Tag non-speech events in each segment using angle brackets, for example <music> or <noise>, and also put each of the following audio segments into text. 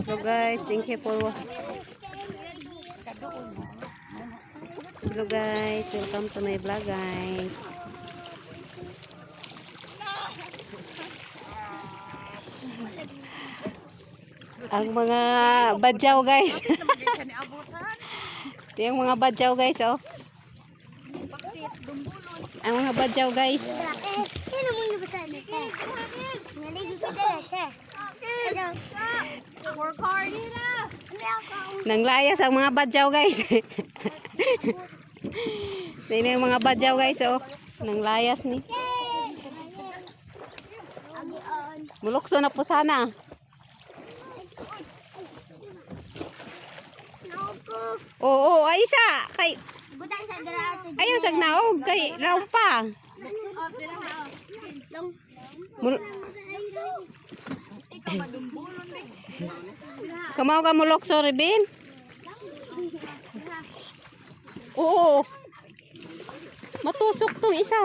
So guys, thank you for Hello guys, welcome to my vlog guys. Ang mga badyaw guys. Ito <laughs> yung mga badyaw guys oh. Ang mga badyaw guys. Work hard. Nanglayas ang mga badyaw guys. <laughs> Ito yung mga badyaw guys oh. Nanglayas ni. Mulukso na po sana. Oo, ay isa. Kay, ayaw sag naog. Kay, raw pa. Mul Kamaw ka mulukso, Rebin? Oo. Matusok tong isa.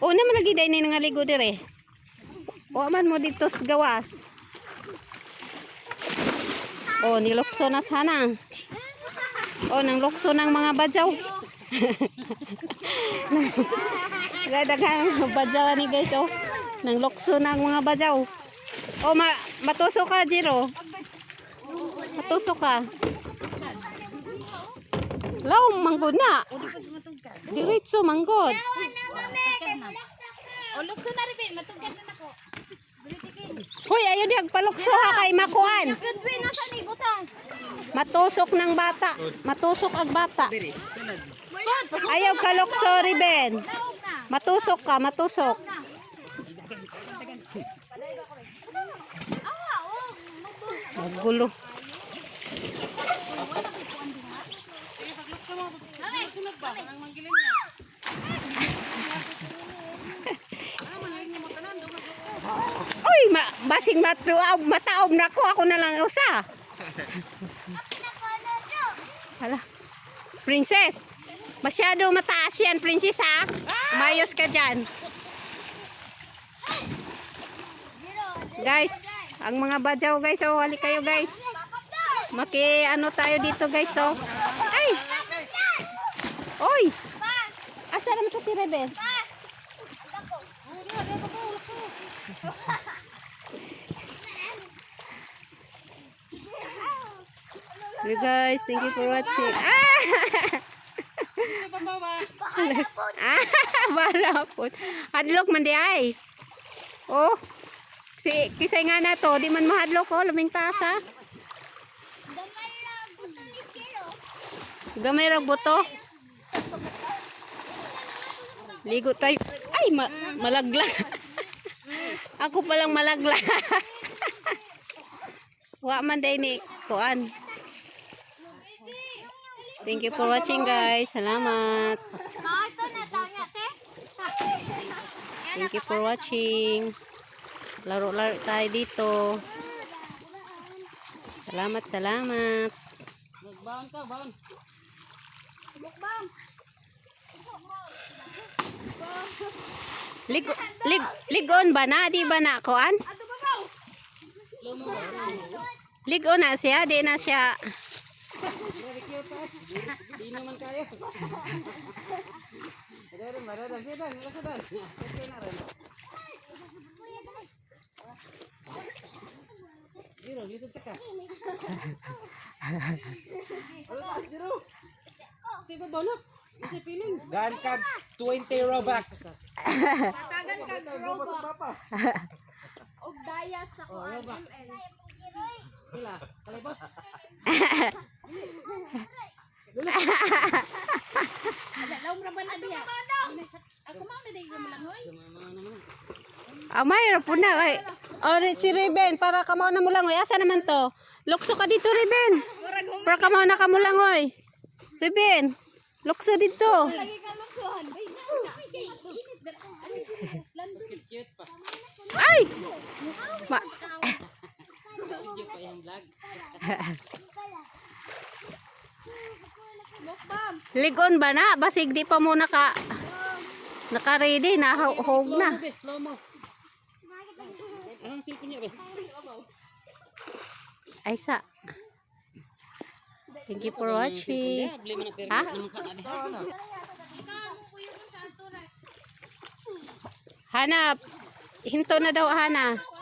O naman lagi dahil na nga ligo dire. O man mo dito sa gawas. O nilokso na sana. O nang lokso ng mga badyaw. <laughs> Dagdagan ang badyaw ni guys o. Nang lokso ng mga badyaw. O ma matusok ka Jiro. Matusok ka. Law manggod na. Diretso manggod. O, lukso na rin. Matugad na ako. Hoy, ayaw di agpalukso ha kay makuan. Matusok ng bata. Matusok ag bata. Ayaw kalukso, Riben. Matusok ka, matusok. Magulo. <laughs> Uy, ma basing matuaw, mataob na ko. Ako na lang usa. Hala. Princess, masyado mataas yan, princess ha. Mayos ka dyan. Guys, ang mga badyaw guys, oh, hali kayo guys. Maki ano tayo dito guys, oh. Ay! Oy! Asa naman to si Rebel? You guys, thank you for watching. Ah! ah, <laughs> bala po. Hadlok man di ay. Oh. Si kisay nga na to, di man mahadlok oh, luming tasa. Gamay ra buto. Ligo tayo. Ay, ma malagla. <laughs> Ako palang malagla. <laughs> Wa man day ni kuan. Thank you for watching guys. Salamat. Thank you for watching. Laro-laro tayo dito. Salamat, salamat. Lig lig ligon ba na? Di ba na kuan? Ligon na siya, di na siya. Di naman kaya. Madadan, madadan, sidan, madadan. Okay na rin. Jiro, dito ka. Wala, Jiro. Tiba balak. Kasi piling. Gan ka 20 Robux. Tagan ka robot. Og daya sa kuan. Sila, kalibo. Laom ra man adiya. Ako mao na day mo lang hoy. Amay, po na. Ay. Oh, si Ruben, para kamaw na mo lang. Oy. Asa naman to? Lukso ka dito, Ruben. Para kamaw na ka mo lang, oy. Ruben, lukso dito. Lagi ka <laughs> luksuhan. Bay na. Kay init dar. Cute pa. Ay! Ma Video pa yung vlog. Mukbang. Ligon ba na? Basig di pa mo naka naka-ready na hug na. Be. Aisa. Thank you for watching. Ha? ka. Hanap. Hinto na daw, Hana.